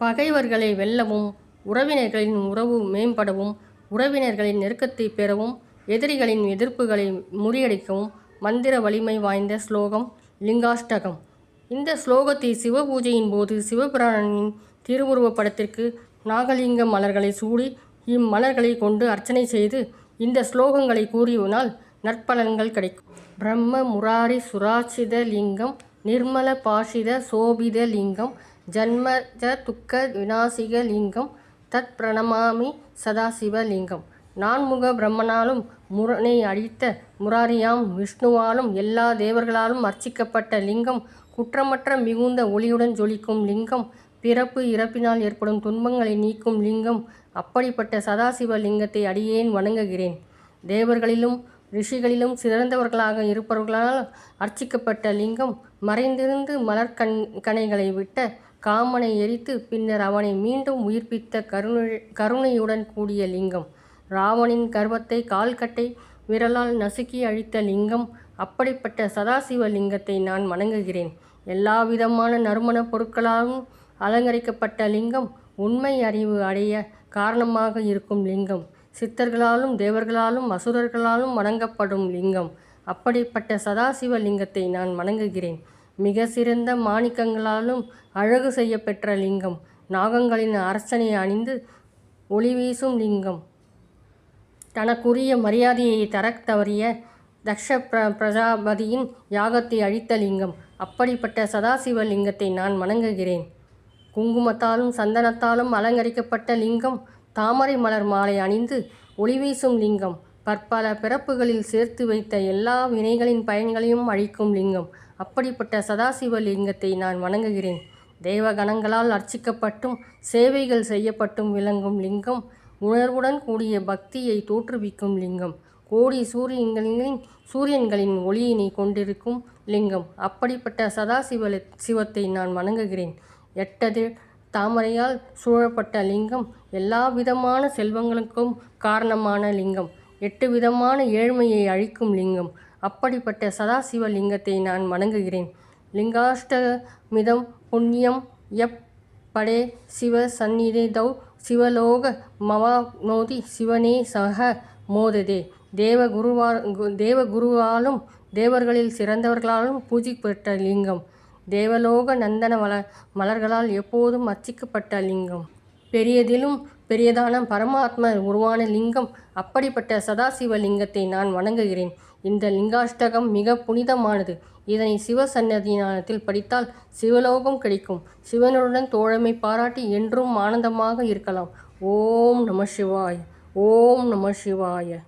பகைவர்களை வெல்லவும் உறவினர்களின் உறவு மேம்படவும் உறவினர்களின் நெருக்கத்தை பெறவும் எதிரிகளின் எதிர்ப்புகளை முறியடிக்கவும் மந்திர வலிமை வாய்ந்த ஸ்லோகம் லிங்காஷ்டகம். இந்த ஸ்லோகத்தை சிவபூஜையின் போது சிவபிராணனின் திருவுருவப் படத்திற்கு நாகலிங்க மலர்களை சூடி இம்மலர்களை கொண்டு அர்ச்சனை செய்து இந்த ஸ்லோகங்களை கூறினால் நற்பலன்கள் கிடைக்கும். பிரம்ம முராரி சுராட்சித லிங்கம் நிர்மல பாஷித சோபித லிங்கம் ஜன்மஜ துக்க விநாசிக லிங்கம் தத் பிரணமாமி சதாசிவ லிங்கம் நான்முக பிரம்மனாலும் முரனை அழித்த முராரியாம் விஷ்ணுவாலும் எல்லா தேவர்களாலும் அர்ச்சிக்கப்பட்ட லிங்கம் குற்றமற்ற மிகுந்த ஒளியுடன் ஜொலிக்கும் லிங்கம் பிறப்பு இறப்பினால் ஏற்படும் துன்பங்களை நீக்கும் லிங்கம் அப்படிப்பட்ட சதாசிவ லிங்கத்தை அடியேன் வணங்குகிறேன். தேவர்களிலும் ரிஷிகளிலும் சிறந்தவர்களாக இருப்பவர்களால் அர்ச்சிக்கப்பட்ட லிங்கம் மறைந்திருந்து மலர்கண் கணைகளை விட்ட காமனை எரித்து பின்னர் அவனை மீண்டும் உயிர்ப்பித்த கருணை கருணையுடன் கூடிய லிங்கம். ராவணின் கர்வத்தை கால்கட்டை விரலால் நசுக்கி அழித்த லிங்கம் அப்படிப்பட்ட சதாசிவ லிங்கத்தை நான் வணங்குகிறேன். எல்லா விதமான நறுமணப் பொருட்களாலும் அலங்கரிக்கப்பட்ட லிங்கம் உண்மை அறிவு அடைய காரணமாக இருக்கும் லிங்கம். சித்தர்களாலும் தேவர்களாலும் அசுரர்களாலும் வணங்கப்படும் லிங்கம். அப்படிப்பட்ட சதாசிவ லிங்கத்தை நான் வணங்குகிறேன். மிக சிறந்த மாணிக்கங்களாலும் அழகு செய்யப்பெற்ற லிங்கம். நாகங்களின் அரசனை அணிந்து ஒளி வீசும் லிங்கம். தனக்குரிய மரியாதையை தரத் தவறிய தக்ஷ பிர பிரஜாபதியின் யாகத்தை அழித்த லிங்கம். அப்படிப்பட்ட சதாசிவ லிங்கத்தை நான் வணங்குகிறேன். குங்குமத்தாலும் சந்தனத்தாலும் அலங்கரிக்கப்பட்ட லிங்கம் தாமரை மலர் மாலை அணிந்து ஒளி வீசும் லிங்கம். பற்பல பிறப்புகளில் சேர்த்து வைத்த எல்லா வினைகளின் பயன்களையும் அழிக்கும் லிங்கம். அப்படிப்பட்ட சதாசிவ லிங்கத்தை நான் வணங்குகிறேன். தேவகணங்களால் அர்ச்சிக்கப்பட்டும் சேவைகள் செய்யப்பட்டும் விளங்கும் லிங்கம் உணர்வுடன் கூடிய பக்தியை தோற்றுவிக்கும் லிங்கம். கோடி சூரியன்களின் சூரியன்களின் ஒளியினை கொண்டிருக்கும் லிங்கம். அப்படிப்பட்ட சதாசிவ சிவத்தை நான் வணங்குகிறேன். எட்டது தாமரையால் சூழப்பட்ட லிங்கம் எல்லா விதமான செல்வங்களுக்கும் காரணமான லிங்கம். எட்டு விதமான ஏழ்மையை அழிக்கும் லிங்கம். அப்படிப்பட்ட சதாசிவ லிங்கத்தை நான் வணங்குகிறேன். லிங்காஷ்டமிதம் புண்ணியம் எப் படே சிவ சந்நிதி தௌ சிவலோக மவானோதி சிவனே சக மோததே. தேவகுருவா தேவகுருவாலும் தேவர்களில் சிறந்தவர்களாலும் பூஜிக்கப்பட்ட லிங்கம். தேவலோக நந்தன மல மலர்களால் எப்போதும் அர்ச்சிக்கப்பட்ட லிங்கம். பெரியதிலும் பெரியதான பரமாத்ம உருவான லிங்கம் அப்படிப்பட்ட சதாசிவ லிங்கத்தை நான் வணங்குகிறேன். இந்த லிங்காஷ்டகம் மிக புனிதமானது. இதனை சிவ சன்னதியானத்தில் படித்தால் சிவலோகம் கிடைக்கும். சிவனுடன் தோழமை பாராட்டி என்றும் ஆனந்தமாக இருக்கலாம். ஓம் நம சிவாய ஓம் நம சிவாய.